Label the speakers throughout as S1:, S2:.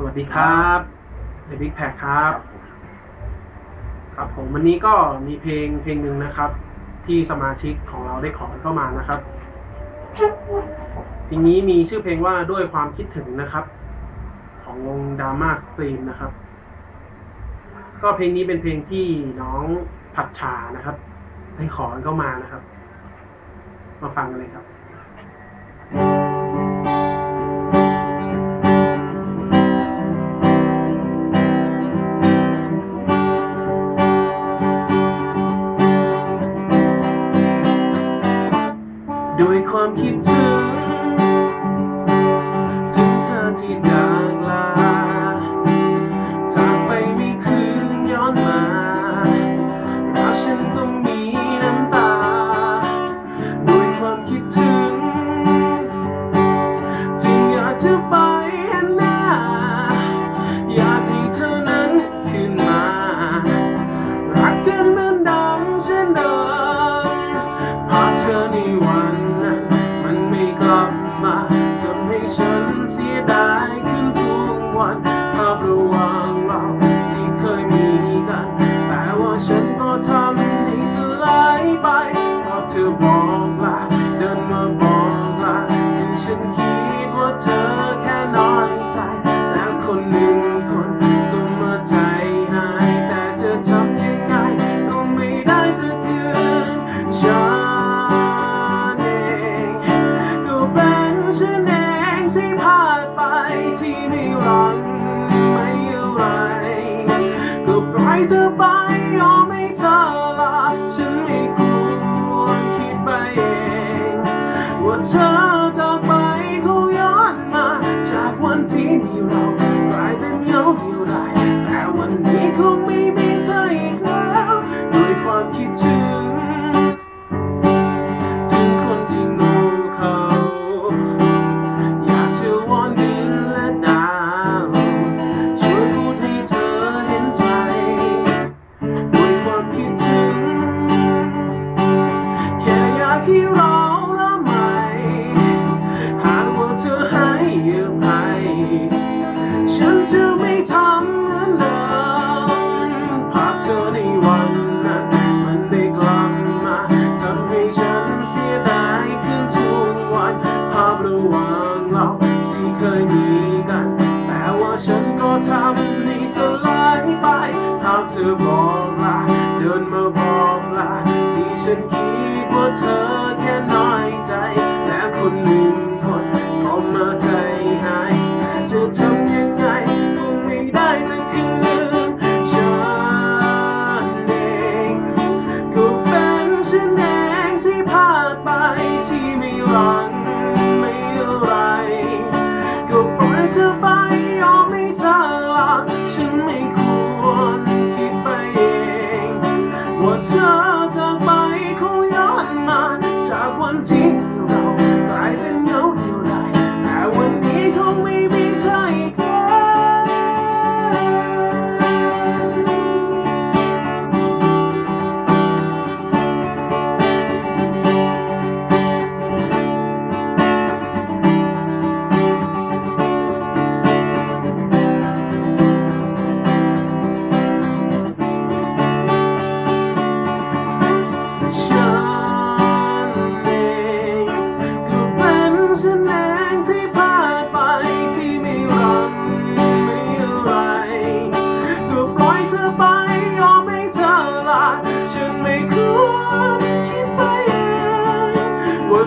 S1: สวัสดีครับเดบิ๊กแพคครับ ครับผมวันนี้ก็มีเพลงเพลงหนึ่งนะครับ ที่สมาชิกของเราได้ขอเข้ามานะครับเพลงนี้มีชื่อเพลงว่าด้วยความคิดถึงนะครับ ของวงดราม่าสตรีมนะครับ ก็เพลงนี้เป็นเพลงที่น้องผัดชานะครับ ได้ขอเข้ามานะครับ มาฟังกันเลยครับ จึง ไม่รักไม่อะไรก็ปล่อยเธอไป ค่เราละไมหากว่าเธอให้อภัยฉันจะไม่ทำเหมือนเดิมภาพเธอในวันนั้นมันได้กลับมาทำให้ฉันเสียดายขึ้นทุกวันภาพระหว่างเราที่เคยมีกัน แต่ว่าฉันก็ทำให้สลายไปภาพเธอบอก ฉันคิดว่าเธอแค่น้อยใจ และคนหนึ่งคนก็มาใจหายแต่จะทำยังไงคงไม่ได้จะคืนฉันเองก็เป็นฉันเองที่พลาดไปที่ไม่รักไม่อะไร ก็ปล่อยเธอไปยอมให้เธอลาฉันไม่ควรคิดไปเองว่าเธอจากไป จ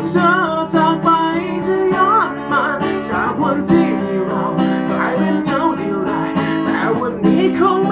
S1: เธอจากไปจะย้อนมา จากวันที่เรากลายเป็นเงาเดียวดายแต่วันนี้คง